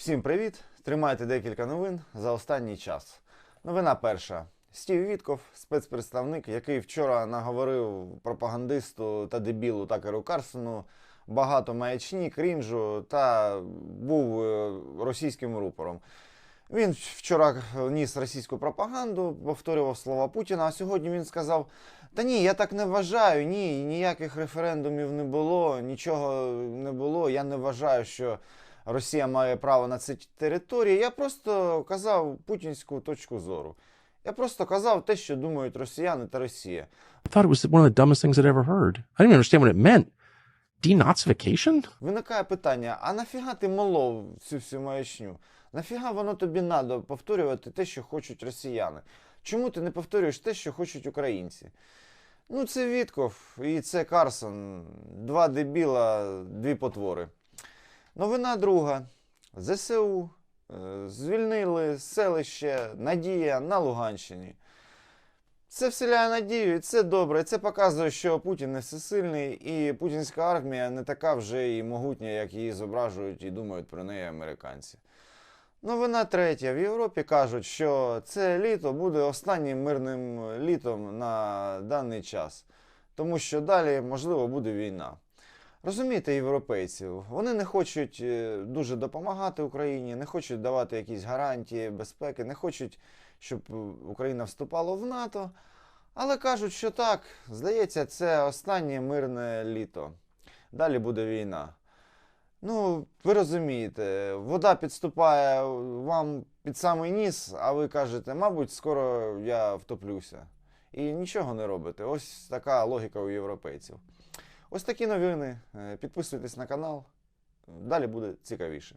Всім привіт! Тримайте декілька новин за останній час. Новина перша. Стів Вітков, спецпредставник, який вчора наговорив пропагандисту та дебілу Такеру Карсону багато маячні, крінжу та був е, російським рупором. Він вчора ніс російську пропаганду, повторював слова Путіна, а сьогодні він сказав: Та ні, я так не вважаю, ні, ніяких референдумів не було, нічого не було. Я не вважаю, що Росія має право на ці території. Я просто казав путінську точку зору. Я просто казав те, що думають росіяни та Росія. I thought it was one of the dumbest things I'd ever heard. I didn't understand what it meant. Denazification? Виникає питання: а нафіга ти молов цю всю маячню? Нафіга воно тобі надо повторювати те, що хочуть росіяни? Чому ти не повторюєш те, що хочуть українці? Ну, це Вітков і це Карсон. Два дебіла, дві потвори. Новина друга. ЗСУ е, звільнили селище Надія на Луганщині. Це вселяє надію, і це добре. Це показує, що Путін не всесильний, і путінська армія не така вже і могутня, як її зображують і думають про неї американці. Новина третя. В Європі кажуть, що це літо буде останнім мирним літом на даний час, тому що далі, можливо, буде війна. Розумієте, європейців, вони не хочуть е, дуже допомагати Україні, не хочуть давати якісь гарантії безпеки, не хочуть, щоб е, Україна вступала в НАТО. Але кажуть, що так, здається, це останнє мирне літо. Далі буде війна. Ну, ви розумієте, вода підступає вам під самий ніс, а ви кажете, мабуть, скоро я втоплюся. І нічого не робите. Ось така логіка у європейців. Ось такі новини. Е, Підписуйтесь на канал. Далі буде цікавіше.